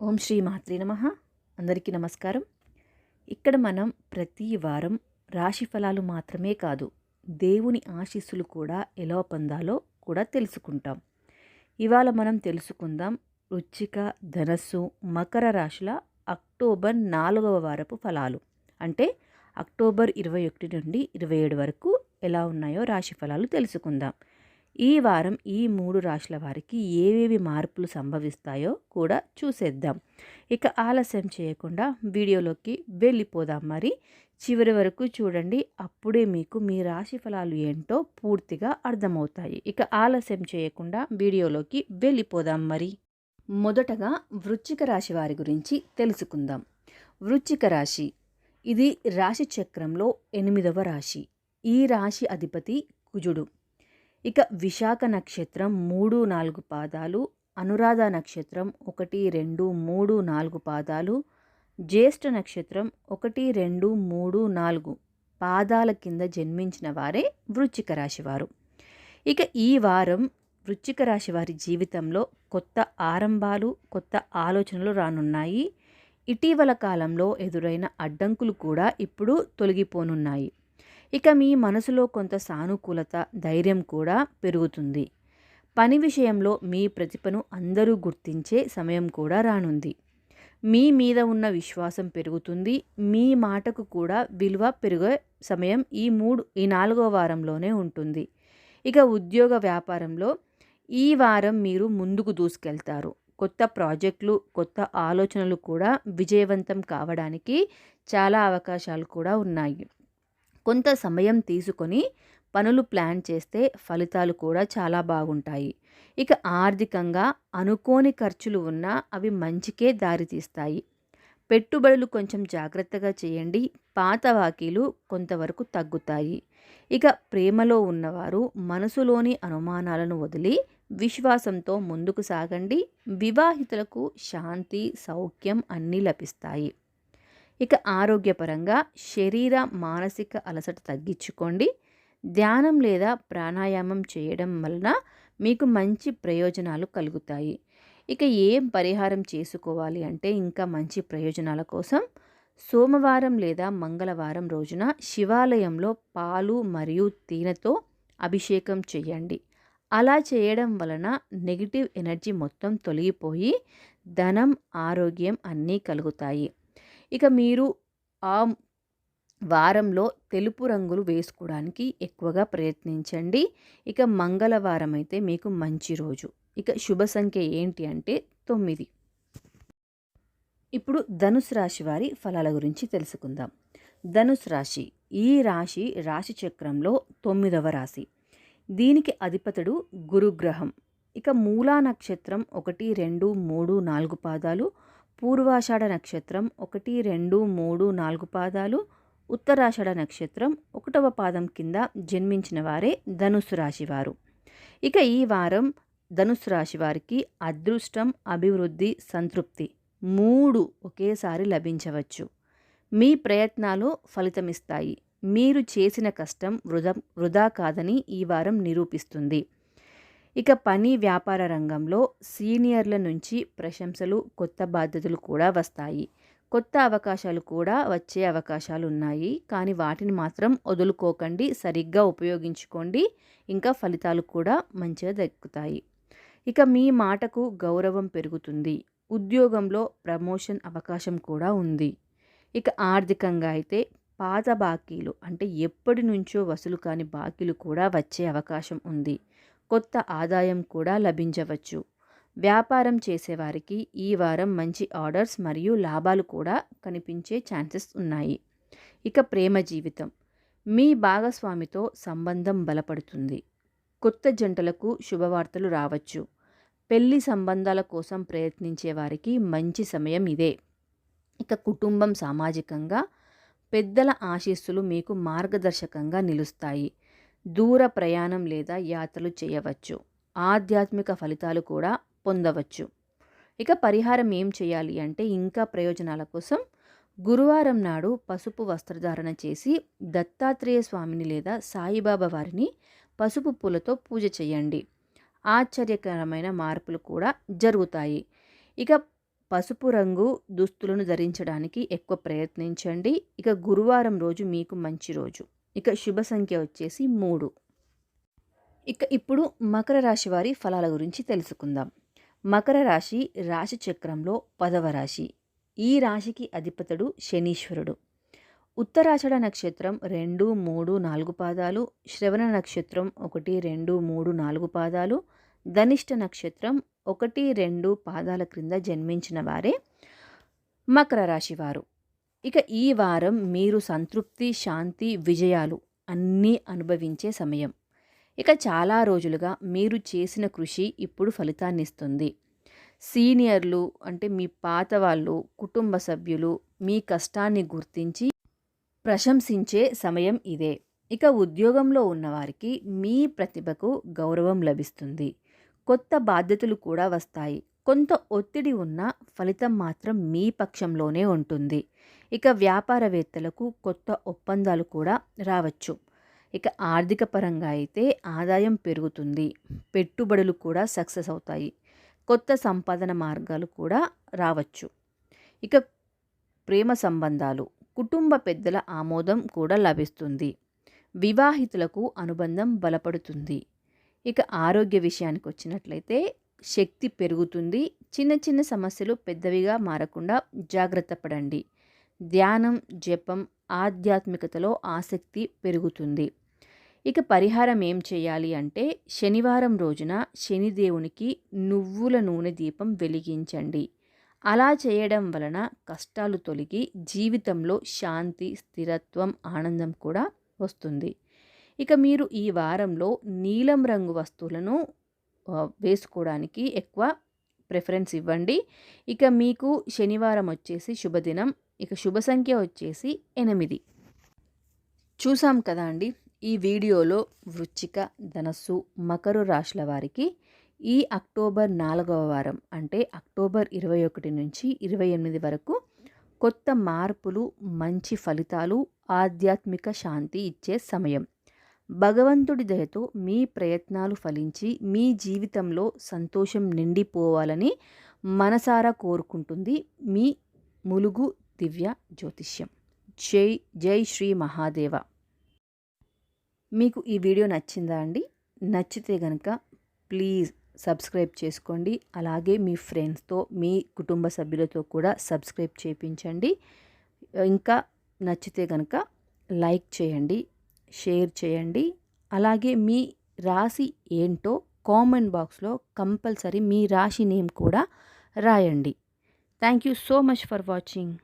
ఓం శ్రీ మాత్రి నమ. అందరికీ నమస్కారం. ఇక్కడ మనం ప్రతి వారం రాశి ఫలాలు మాత్రమే కాదు దేవుని ఆశీస్సులు కూడా ఎలా పొందాలో కూడా తెలుసుకుంటాం. ఇవాళ మనం తెలుసుకుందాం రుచిక ధనస్సు మకర రాశుల అక్టోబర్ నాలుగవ వారపు ఫలాలు. అంటే అక్టోబర్ ఇరవై ఒకటి నుండి ఇరవై ఏడు వరకు ఎలా ఉన్నాయో రాశి ఫలాలు తెలుసుకుందాం. ఈ వారం ఈ మూడు రాశుల వారికి ఏవేవి మార్పులు సంభవిస్తాయో కూడా చూసేద్దాం. ఇక ఆలస్యం చేయకుండా వీడియోలోకి వెళ్ళిపోదాం మరి. చివరి వరకు చూడండి అప్పుడే మీకు మీ రాశి ఫలాలు ఏంటో పూర్తిగా అర్థమవుతాయి. ఇక ఆలస్యం చేయకుండా వీడియోలోకి వెళ్ళిపోదాం మరి. మొదటగా వృశ్చిక రాశి వారి గురించి తెలుసుకుందాం. వృశ్చిక రాశి ఇది రాశి చక్రంలో ఎనిమిదవ రాశి. ఈ రాశి అధిపతి కుజుడు. ఇక విశాఖ నక్షత్రం మూడు నాలుగు పాదాలు అనురాధ నక్షత్రం ఒకటి రెండు మూడు నాలుగు పాదాలు జ్యేష్ఠ నక్షత్రం ఒకటి రెండు మూడు నాలుగు పాదాల కింద జన్మించిన వారే వృశ్చిక రాశివారు. ఇక ఈ వారం వృశ్చిక రాశి వారి జీవితంలో కొత్త ఆరంభాలు కొత్త ఆలోచనలు రానున్నాయి. ఇటీవల కాలంలో ఎదురైన అడ్డంకులు కూడా ఇప్పుడు తొలగిపోనున్నాయి. ఇక మీ మనసులో కొంత సానుకూలత ధైర్యం కూడా పెరుగుతుంది. పని విషయంలో మీ ప్రతిభను అందరూ గుర్తించే సమయం కూడా రానుంది. మీ మీద ఉన్న విశ్వాసం పెరుగుతుంది. మీ మాటకు కూడా విలువ పెరిగే సమయం ఈ మూడు ఈ నాలుగో వారంలోనే ఉంటుంది. ఇక ఉద్యోగ వ్యాపారంలో ఈ వారం మీరు ముందుకు దూసుకెళ్తారు. కొత్త ప్రాజెక్టులు కొత్త ఆలోచనలు కూడా విజయవంతం కావడానికి చాలా అవకాశాలు కూడా ఉన్నాయి. కొంత సమయం తీసుకొని పనులు ప్లాన్ చేస్తే ఫలితాలు కూడా చాలా బాగుంటాయి. ఇక ఆర్థికంగా అనుకోని ఖర్చులు ఉన్నా అవి మంచికే దారితీస్తాయి. పెట్టుబడులు కొంచెం జాగ్రత్తగా చేయండి. పాత వాకీలు కొంతవరకు తగ్గుతాయి. ఇక ప్రేమలో ఉన్నవారు మనసులోని అనుమానాలను వదిలి విశ్వాసంతో ముందుకు సాగండి. వివాహితులకు శాంతి సౌఖ్యం అన్నీ లభిస్తాయి. ఇక ఆరోగ్యపరంగా శరీర మానసిక అలసట తగ్గించుకోండి. ధ్యానం లేదా ప్రాణాయామం చేయడం వలన మీకు మంచి ప్రయోజనాలు కలుగుతాయి. ఇక ఏం పరిహారం చేసుకోవాలి అంటే ఇంకా మంచి ప్రయోజనాల కోసం సోమవారం లేదా మంగళవారం రోజున శివాలయంలో పాలు మరియు తేనెతో అభిషేకం చేయండి. అలా చేయడం వలన నెగిటివ్ ఎనర్జీ మొత్తం తొలగిపోయి ధనం ఆరోగ్యం అన్నీ కలుగుతాయి. ఇక మీరు ఆ వారంలో తెలుపు రంగులు వేసుకోవడానికి ఎక్కువగా ప్రయత్నించండి. ఇక మంగళవారం అయితే మీకు మంచి రోజు. ఇక శుభ సంఖ్య ఏంటి అంటే తొమ్మిది. ఇప్పుడు ధనుసు రాశి వారి ఫలాల గురించి తెలుసుకుందాం. ధనుసు రాశి ఈ రాశి రాశి చక్రంలో తొమ్మిదవ రాశి. దీనికి అధిపతుడు గురుగ్రహం. ఇక మూలా నక్షత్రం ఒకటి రెండు మూడు నాలుగు పాదాలు. పూర్వాషాఢ నక్షత్రం ఒకటి రెండు మూడు నాలుగు పాదాలు ఉత్తరాషాఢ నక్షత్రం ఒకటవ పాదం కింద జన్మించిన వారే ధనుసు రాశివారు. ఇక ఈ వారం ధనుసు రాశి వారికి అదృష్టం అభివృద్ధి సంతృప్తి మూడు ఒకేసారి లభించవచ్చు. మీ ప్రయత్నాలు ఫలితమిస్తాయి. మీరు చేసిన కష్టం వృధా వృధా కాదని ఈ వారం నిరూపిస్తుంది. ఇక పని వ్యాపార రంగంలో సీనియర్ల నుంచి ప్రశంసలు కొత్త బాధ్యతలు కూడా వస్తాయి. కొత్త అవకాశాలు కూడా వచ్చే అవకాశాలు ఉన్నాయి కానీ వాటిని మాత్రం వదులుకోకండి సరిగ్గా ఉపయోగించుకోండి. ఇంకా ఫలితాలు కూడా మంచిగా దక్కుతాయి. ఇక మీ మాటకు గౌరవం పెరుగుతుంది. ఉద్యోగంలో ప్రమోషన్ అవకాశం కూడా ఉంది. ఇక ఆర్థికంగా అయితే పాత బాకీలు అంటే ఎప్పటి నుంచో వసూలు కాని బాకీలు కూడా వచ్చే అవకాశం ఉంది. కొత్త ఆదాయం కూడా లభించవచ్చు. వ్యాపారం చేసేవారికి ఈ వారం మంచి ఆర్డర్స్ మరియు లాభాలు కూడా కనిపించే ఛాన్సెస్ ఉన్నాయి. ఇక ప్రేమ జీవితం. మీ భాగస్వామితో సంబంధం బలపడుతుంది. కొత్త జంటలకు శుభవార్తలు రావచ్చు. పెళ్ళి సంబంధాల కోసం ప్రయత్నించే వారికి మంచి సమయం ఇదే. ఇక కుటుంబం సామాజికంగా పెద్దల ఆశీస్సులు మీకు మార్గదర్శకంగా నిలుస్తాయి. దూర ప్రయాణం లేదా యాత్రలు చేయవచ్చు. ఆధ్యాత్మిక ఫలితాలు కూడా పొందవచ్చు. ఇక పరిహారం ఏం చేయాలి అంటే ఇంకా ప్రయోజనాల కోసం గురువారం నాడు పసుపు వస్త్రధారణ చేసి దత్తాత్రేయ స్వామిని లేదా సాయిబాబా వారిని పసుపు పూలతో పూజ చేయండి. ఆశ్చర్యకరమైన మార్పులు కూడా జరుగుతాయి. ఇక పసుపు రంగు దుస్తులను ధరించడానికి ఎక్కువ ప్రయత్నించండి. ఇక గురువారం రోజు మీకు మంచి రోజు. ఇక శుభ సంఖ్య వచ్చేసి మూడు. ఇక ఇప్పుడు మకర రాశి వారి ఫలాల గురించి తెలుసుకుందాం. మకర రాశి రాశి చక్రంలో పదవ రాశి. ఈ రాశికి అధిపతుడు శనీశ్వరుడు. ఉత్తరాషఢ నక్షత్రం రెండు మూడు నాలుగు పాదాలు శ్రవణ నక్షత్రం ఒకటి రెండు మూడు నాలుగు పాదాలు ధనిష్ట నక్షత్రం ఒకటి రెండు పాదాల క్రింద జన్మించిన వారే మకర రాశి వారు. ఇక ఈ వారం మీరు సంతృప్తి శాంతి విజయాలు అన్నీ అనుభవించే సమయం. ఇక చాలా రోజులుగా మీరు చేసిన కృషి ఇప్పుడు ఫలితాన్నిస్తుంది సీనియర్లు అంటే మీ పాత వాళ్ళు కుటుంబ సభ్యులు మీ కష్టాన్ని గుర్తించి ప్రశంసించే సమయం ఇదే. ఇక ఉద్యోగంలో ఉన్నవారికి మీ ప్రతిభకు గౌరవం లభిస్తుంది. కొత్త బాధ్యతలు కూడా వస్తాయి. కొంత ఒత్తిడి ఉన్న ఫలితం మాత్రం మీ పక్షంలోనే ఉంటుంది. ఇక వ్యాపారవేత్తలకు కొత్త ఒప్పందాలు కూడా రావచ్చు. ఇక ఆర్థిక పరంగా అయితే ఆదాయం పెరుగుతుంది. పెట్టుబడులు కూడా సక్సెస్ అవుతాయి. కొత్త సంపాదన మార్గాలు కూడా రావచ్చు. ఇక ప్రేమ సంబంధాలు కుటుంబ పెద్దల ఆమోదం కూడా లభిస్తుంది. వివాహితులకు అనుబంధం బలపడుతుంది. ఇక ఆరోగ్య విషయానికి వచ్చినట్లయితే శక్తి పెరుగుతుంది. చిన్న చిన్న సమస్యలు పెద్దవిగా మారకుండా జాగ్రత్త పడండి. ధ్యానం జపం ఆధ్యాత్మికతలో ఆసక్తి పెరుగుతుంది. ఇక పరిహారం ఏం చేయాలి అంటే శనివారం రోజున శనిదేవునికి నువ్వుల నూనె దీపం వెలిగించండి. అలా చేయడం వలన కష్టాలు తొలగి జీవితంలో శాంతి స్థిరత్వం ఆనందం కూడా వస్తుంది. ఇక మీరు ఈ వారంలో నీలం రంగు వస్తువులను వేసుకోవడానికి ఎక్కువ ప్రిఫరెన్స్ ఇవ్వండి. ఇక మీకు శనివారం వచ్చేసి శుభదినం. ఇక శుభ సంఖ్య వచ్చేసి ఎనిమిది. చూసాం కదా అండి ఈ వీడియోలో వృచ్చిక ధనస్సు మకరు రాశుల వారికి ఈ అక్టోబర్ నాలుగవ వారం అంటే అక్టోబర్ ఇరవై ఒకటి నుంచి ఇరవై ఎనిమిది వరకు కొత్త మార్పులు మంచి ఫలితాలు ఆధ్యాత్మిక శాంతి ఇచ్చే సమయం. భగవంతుడి దయతో మీ ప్రయత్నాలు ఫలించి మీ జీవితంలో సంతోషం నిండిపోవాలని మనసారా కోరుకుంటుంది మీ ములుగు దివ్య జ్యోతిష్యం. జై జై శ్రీ మహాదేవ. మీకు ఈ వీడియో నచ్చిందా అండి? నచ్చితే కనుక ప్లీజ్ సబ్స్క్రైబ్ చేసుకోండి. అలాగే మీ ఫ్రెండ్స్తో మీ కుటుంబ సభ్యులతో కూడా సబ్స్క్రైబ్ చేయించండి ఇంకా నచ్చితే కనుక లైక్ చేయండి. షేర్ చేయండి. అలాగే మీ రాశి ఏంటో కామెంట్ బాక్స్లో కంపల్సరీ మీ రాశి నేమ్ కూడా రాయండి. Thank you so much for watching.